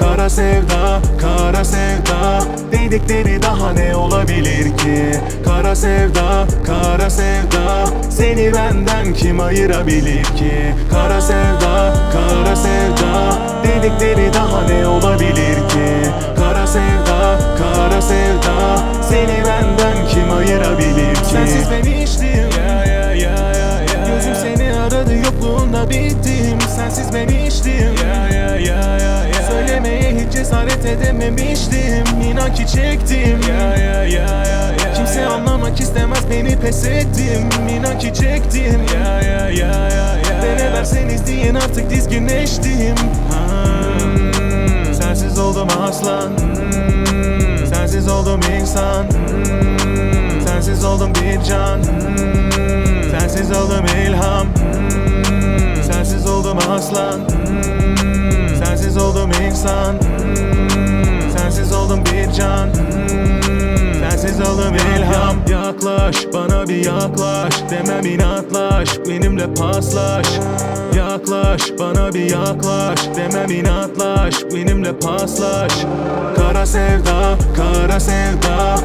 Kara sevda, kara sevda. Dedikleri daha ne olabilir ki? Kara sevda, kara sevda Seni benden kim ayırabilir ki? Kara sevda, kara sevda Dedikleri daha ne olabilir ki? Kara sevda, kara sevda Seni benden kim ayırabilir ki? Sensiz ben içtim yeah. Gözüm seni aradı yokluğunda bittim Sensiz ben içtim yeah, yeah. Söylemeye hiç cesaret edememiştim. İnan ki çektim. Yeah, yeah, yeah, yeah, yeah. Kimse yeah. anlamak istemez beni pes ettim. İnan ki çektim. Yeah, yeah, yeah, yeah, yeah. Beni verseniz diyen artık dizginleştim. Hmm, Sensiz oldum aslan. Hmm, Sensiz oldum insan. Hmm, Sensiz oldum bir can. Hmm, Sensiz oldum ilham. Hmm, Sensiz oldum aslan. Hmm, Sensiz oldum insan. Hmm, Sensiz oldum bir can. Hmm, Sensiz oldum ilham. Yaklaş bana bir yaklaş. Demem inatlaş benimle paslaş Yaklaş bana bir yaklaş. Demem inatlaş benimle paslaş Kara sevda, kara sevda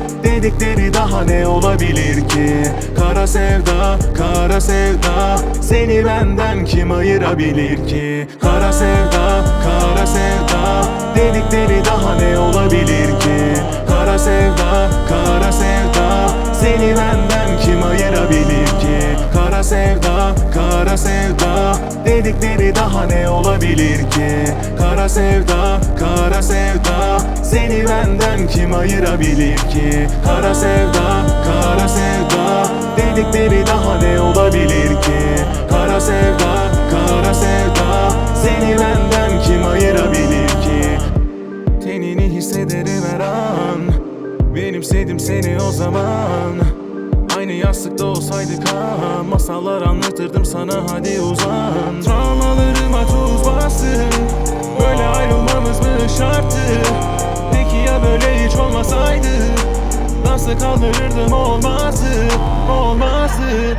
Dedikleri daha ne olabilir ki? Kara sevda, kara sevda Seni benden kim ayırabilir ki? Kara sevda, kara sevda Dedikleri daha ne olabilir ki? Kara sevda, kara sevda Seni benden kim ayırabilir ki? Kara sevda, kara sevda Dedikleri daha ne olabilir ki? Kara sevda, kara sevda Seni benden kim ayırabilir ki? Tenini hissederim her an Benimsedim seni o zaman Aynı yastıkta olsaydık ha Masallar anlatırdım sana hadi uzan. Travmalarıma tuz bastın Böyle ayrılmamız mı şarttı? Peki ya böyle hiç olmasaydı Nasıl kaldırırdım olmazdı Olmazdı